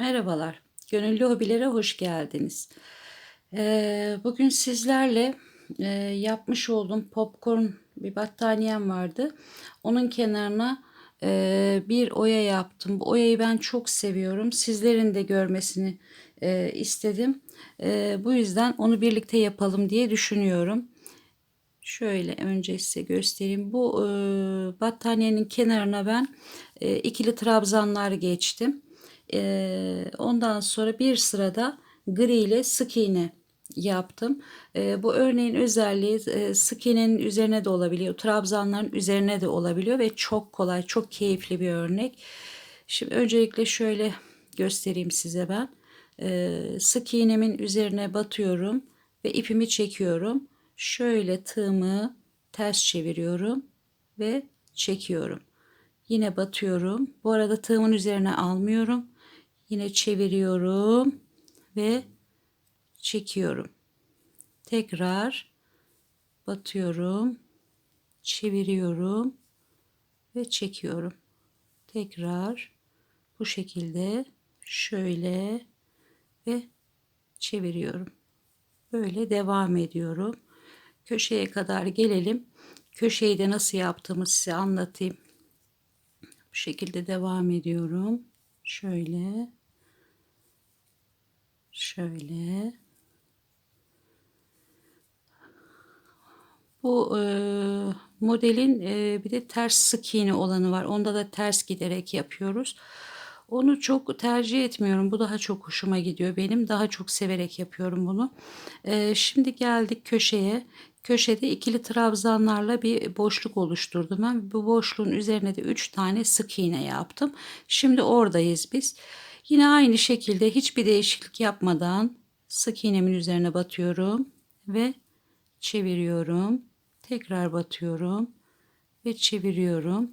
Merhabalar, Gönüllü Hobilere hoş geldiniz. Eee, bugün sizlerle eee, yapmış olduğum popcorn bir battaniyem vardı. Onun kenarına eee, bir oya yaptım. Bu oyayı ben çok seviyorum. Sizlerin de görmesini eee, istedim. Eee, bu yüzden onu birlikte yapalım diye düşünüyorum. Şöyle önce size göstereyim. Bu eee, battaniyenin kenarına ben eee, ikili trabzanlar geçtim. Eee, ondan sonra bir sırada gri ile sık iğne yaptım. Eee, bu örneğin özelliği eee, sık iğnenin üzerine de olabiliyor. Trabzanların üzerine de olabiliyor ve çok kolay, çok keyifli bir örnek. Şimdi öncelikle şöyle göstereyim size ben. Eee, sık iğnemin üzerine batıyorum ve ipimi çekiyorum. Şöyle tığımı ters çeviriyorum ve çekiyorum. Yine batıyorum. Bu arada tığımın üzerine almıyorum. Yine çeviriyorum ve çekiyorum. Tekrar batıyorum. Çeviriyorum ve çekiyorum. Tekrar bu şekilde şöyle ve çeviriyorum. Böyle devam ediyorum. Köşeye kadar gelelim. Köşeyi de nasıl yaptığımı size anlatayım. Bu şekilde devam ediyorum. Şöyle. Şöyle. Bu e, modelin e, bir de ters sık iğne olanı var. Onda da ters giderek yapıyoruz. Onu çok tercih etmiyorum. Bu daha çok hoşuma gidiyor benim. Daha çok severek yapıyorum bunu. E, şimdi geldik köşeye. Köşede ikili trabzanlarla bir boşluk oluşturdum ben. Bu boşluğun üzerine de 3 tane sık iğne yaptım. Şimdi oradayız biz. Yine aynı şekilde hiçbir değişiklik yapmadan sık iğnemin üzerine batıyorum ve çeviriyorum. Tekrar batıyorum ve çeviriyorum.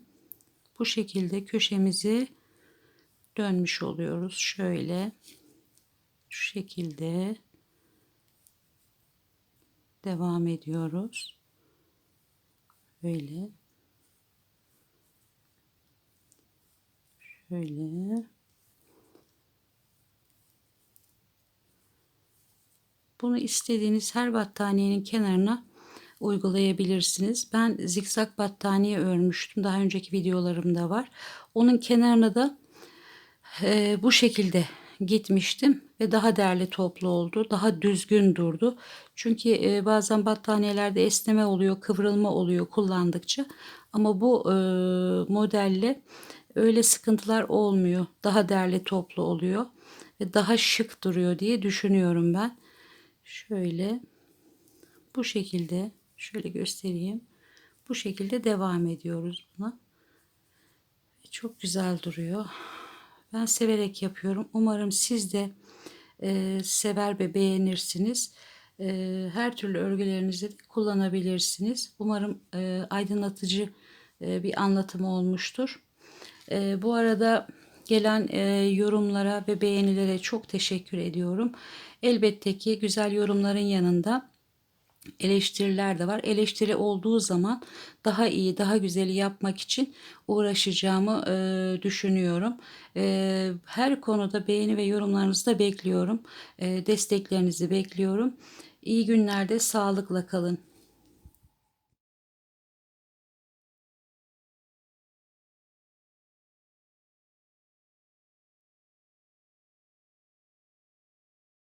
Bu şekilde köşemizi dönmüş oluyoruz. Şöyle şu şekilde devam ediyoruz. Böyle şöyle Bunu istediğiniz her battaniyenin kenarına uygulayabilirsiniz. Ben zikzak battaniye örmüştüm. Daha önceki videolarımda var. Onun kenarına da e, bu şekilde gitmiştim ve daha değerli toplu oldu. Daha düzgün durdu. Çünkü e, bazen battaniyelerde esneme oluyor, kıvrılma oluyor kullandıkça. Ama bu e, modelle öyle sıkıntılar olmuyor. Daha değerli toplu oluyor ve daha şık duruyor diye düşünüyorum ben. Şöyle bu şekilde şöyle göstereyim. Bu şekilde devam ediyoruz buna. Çok güzel duruyor. Ben severek yapıyorum. Umarım siz de e, sever ve beğenirsiniz. E, her türlü örgülerinizde de kullanabilirsiniz. Umarım e, aydınlatıcı e, bir anlatım olmuştur. E, bu arada gelen e, yorumlara ve beğenilere çok teşekkür ediyorum. Elbette ki güzel yorumların yanında eleştiriler de var. Eleştiri olduğu zaman daha iyi, daha güzeli yapmak için uğraşacağımı e, düşünüyorum. E, her konuda beğeni ve yorumlarınızı da bekliyorum. E, desteklerinizi bekliyorum. İyi günlerde sağlıkla kalın.